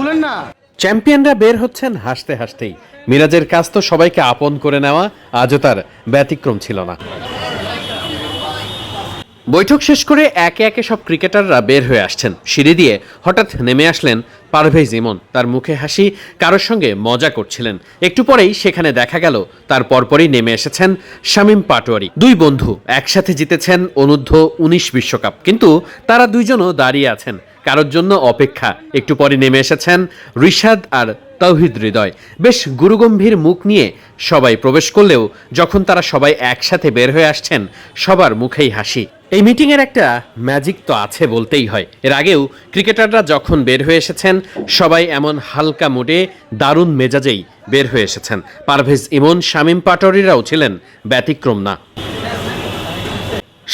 খুলেন না। চ্যাম্পিয়নরা বের হচ্ছেন হাসতে হাসতেই। মিরাজের কাজ তো সবাইকে আপন করে নেওয়া, আজও তার ব্যতিক্রম ছিল না। বৈঠক শেষ করে একে একে সব ক্রিকেটাররা বের হয়ে আসছেন। সিঁড়ি দিয়ে হঠাৎ নেমে আসলেন পারভেজ ইমন। তার মুখে হাসি, কারোর সঙ্গে মজা করছিলেন। একটু পরেই সেখানে দেখা গেল, তার পরপরই নেমে এসেছেন শামীম পাটোয়ারি। দুই বন্ধু একসাথে জিতেছেন অনূর্ধ্ব উনিশ বিশ্বকাপ। কিন্তু তারা দুইজনও দাঁড়িয়ে আছেন। কারোর জন্য অপেক্ষা। একটু পরে নেমে এসেছেন রিশাদ আর তৌহিদ হৃদয়। বেশ গুরুগম্ভীর মুখ নিয়ে সবাই প্রবেশ করলেও যখন তারা সবাই একসাথে বের হয়ে আসছেন, সবার মুখেই হাসি। এই মিটিংয়ের একটা ম্যাজিক তো আছে বলতেই হয়। এর আগেও ক্রিকেটাররা যখন বের হয়ে এসেছেন, সবাই এমন হালকা মুডে দারুণ মেজাজেই বের হয়ে এসেছেন। পারভেজ ইমন, শামীম পাটরিরাও ছিলেন ব্যতিক্রম না।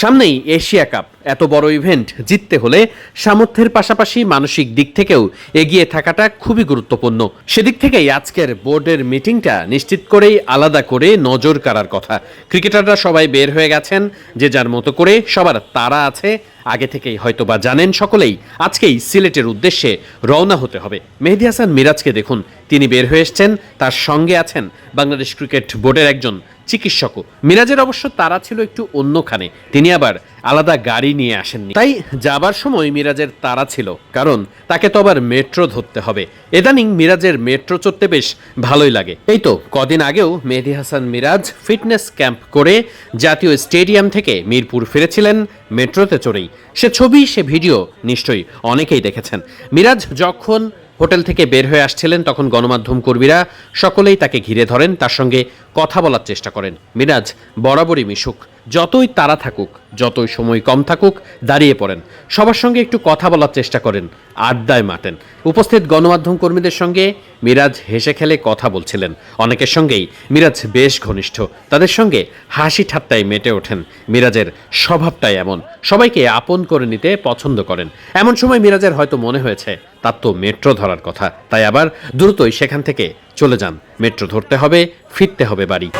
সামনেই এশিয়া কাপ। এত বড় ইভেন্ট জিততে হলে সামর্থ্যের পাশাপাশি মানসিক দিক থেকেও এগিয়ে থাকাটা খুবই গুরুত্বপূর্ণ। সেদিক থেকেই আজকের বোর্ডের মিটিংটা নিশ্চিত করেই আলাদা করে নজর কাড়ার কথা। ক্রিকেটাররা সবাই বের হয়ে গেছেন, যে যার মতো করে সবার তারা আছে। আগে থেকেই হয়তো বা জানেন সকলেই, আজকেই সিলেটের উদ্দেশ্যে রওনা হতে হবে। মেহেদি হাসান মিরাজকে দেখুন, তিনি বের হয়ে এসছেন, তার সঙ্গে আছেন বাংলাদেশ ক্রিকেট বোর্ডের একজন চিকিৎসকও। মিরাজের অবশ্য তারা ছিল একটু অন্যখানে। তিনি আবার আলাদা গাড়ি নিয়ে আসেননি। তাই যাবার সময় মিরাজের তারা ছিল, কারণ তাকে তো আবার মেট্রো ধরতে হবে। এদানিং মিরাজের মেট্রো চড়তে বেশ ভালোই লাগে। এই তো, কদিন আগেও মেহেদি হাসান মিরাজ ফিটনেস ক্যাম্প করে জাতীয় স্টেডিয়াম থেকে মিরপুর ফিরেছিলেন মেট্রোতে চড়েই। সে ছবি, সে ভিডিও নিশ্চয়ই অনেকেই দেখেছেন। মিরাজ যখন হোটেল থেকে বের হয়ে আসছিলেন, তখন গণমাধ্যম কর্মীরা সকলেই তাকে ঘিরে ধরেন। তার সঙ্গে কথা বলার চেষ্টা করেন। মিরাজ বরাবরই মিশুক। যতই তারা থাকুক, যতই সময় কম থাকুক, দাঁড়িয়ে পড়েন। সবার সঙ্গে একটু কথা বলার চেষ্টা করেন, আড্ডায় মাতেন। উপস্থিত গণমাধ্যম কর্মীদের সঙ্গে মিরাজ হেসে খেলে কথা বলছিলেন। অনেকের সঙ্গেই মিরাজ বেশ ঘনিষ্ঠ। তাদের সঙ্গে হাসি ঠাট্টায় মেটে ওঠেন। মিরাজের স্বভাবটাই এমন। সবাইকে আপন করে নিতে পছন্দ করেন। এমন সময় মিরাজের হয়তো মনে হয়েছে, তার তো মেট্রো ধরার কথা। তাই আবার দ্রুতই সেখান থেকে চলে যান। মেট্রো ধরতে হবে, ফিরতে হবে বাড়ি।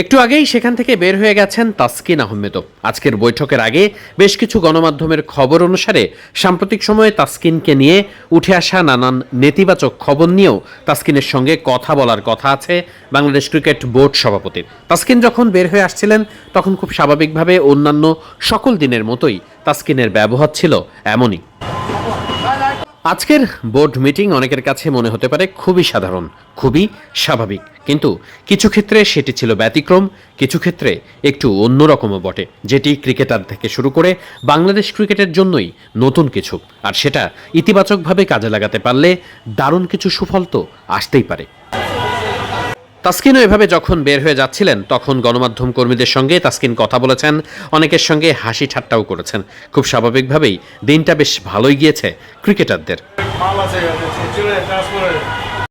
একটু আগেই সেখান থেকে বের হয়ে গেছেন তাসকিন আহমেদও। আজকের বৈঠকের আগে বেশ কিছু গণমাধ্যমের খবর অনুসারে সাম্প্রতিক সময়ে তাসকিনকে নিয়ে উঠে আসা নানান নেতিবাচক খবর নিয়েও তাসকিনের সঙ্গে কথা বলার কথা আছে বাংলাদেশ ক্রিকেট বোর্ড সভাপতির। তাসকিন যখন বের হয়ে আসছিলেন, তখন খুব স্বাভাবিকভাবে অন্যান্য সকল দিনের মতোই তাসকিনের ব্যবহার ছিল এমনই। আজকের বোর্ড মিটিং অনেকের কাছে মনে হতে পারে খুবই সাধারণ, খুবই স্বাভাবিক। কিন্তু কিছু ক্ষেত্রে সেটি ছিল ব্যতিক্রম, কিছু ক্ষেত্রে একটু অন্যরকমও বটে। যেটি ক্রিকেটার থেকে শুরু করে বাংলাদেশ ক্রিকেটের জন্যই নতুন কিছু। আর সেটা ইতিবাচকভাবে কাজে লাগাতে পারলে দারুণ কিছু সুফল তো আসতেই পারে। তাসকিনও এভাবে যখন বের হয়ে যাচ্ছিলেন, তখন গণমাধ্যম কর্মীদের সঙ্গে তাসকিন কথা বলেছেন, অনেকের সঙ্গে হাসি ঠাট্টাও করেছেন। খুব স্বাভাবিকভাবেই দিনটা বেশ ভালোই গিয়েছে ক্রিকেটারদের।